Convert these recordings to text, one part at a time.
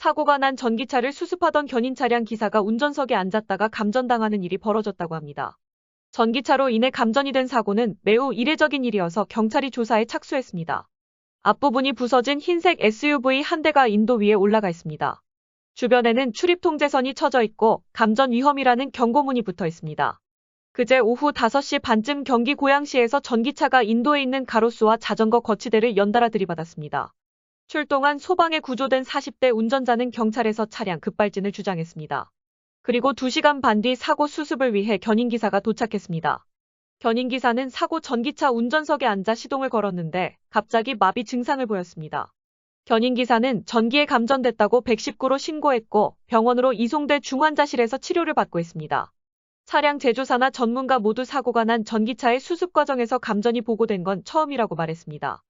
사고가 난 전기차를 수습하던 견인 차량 기사가 운전석에 앉았다가 감전당하는 일이 벌어졌다고 합니다. 전기차로 인해 감전이 된 사고는 매우 이례적인 일이어서 경찰이 조사에 착수했습니다. 앞부분이 부서진 흰색 SUV 한 대가 인도 위에 올라가 있습니다. 주변에는 출입 통제선이 쳐져 있고 감전 위험이라는 경고문이 붙어 있습니다. 그제 오후 5시 반쯤 경기 고양시에서 전기차가 인도에 있는 가로수와 자전거 거치대를 연달아 들이받았습니다. 출동한 소방에 구조된 40대 운전자는 경찰에서 차량 급발진을 주장했습니다. 그리고 2시간 반 뒤 사고 수습을 위해 견인기사가 도착했습니다. 견인기사는 사고 전기차 운전석에 앉아 시동을 걸었는데 갑자기 마비 증상을 보였습니다. 견인기사는 전기에 감전됐다고 119로 신고했고 병원으로 이송돼 중환자실에서 치료를 받고 있습니다. 차량 제조사나 전문가 모두 사고가 난 전기차의 수습 과정에서 감전이 보고된 건 처음이라고 말했습니다.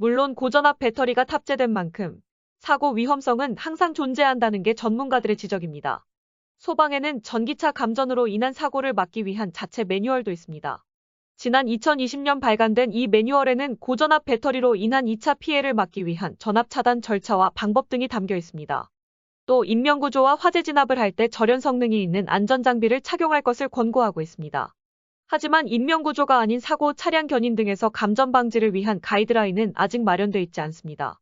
물론 고전압 배터리가 탑재된 만큼 사고 위험성은 항상 존재한다는 게 전문가들의 지적입니다. 소방에는 전기차 감전으로 인한 사고를 막기 위한 자체 매뉴얼도 있습니다. 지난 2020년 발간된 이 매뉴얼에는 고전압 배터리로 인한 2차 피해를 막기 위한 전압 차단 절차와 방법 등이 담겨 있습니다. 또 인명구조와 화재 진압을 할 때 절연 성능이 있는 안전장비를 착용할 것을 권고하고 있습니다. 하지만 인명구조가 아닌 사고 차량 견인 등에서 감전 방지를 위한 가이드라인은 아직 마련돼 있지 않습니다.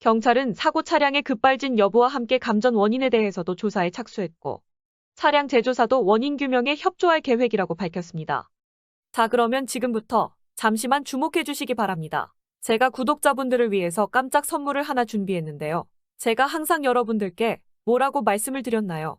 경찰은 사고 차량의 급발진 여부와 함께 감전 원인에 대해서도 조사에 착수했고 차량 제조사도 원인 규명에 협조할 계획이라고 밝혔습니다. 자, 그러면 지금부터 잠시만 주목해 주시기 바랍니다. 제가 구독자분들을 위해서 깜짝 선물을 하나 준비했는데요. 제가 항상 여러분들께 뭐라고 말씀을 드렸나요?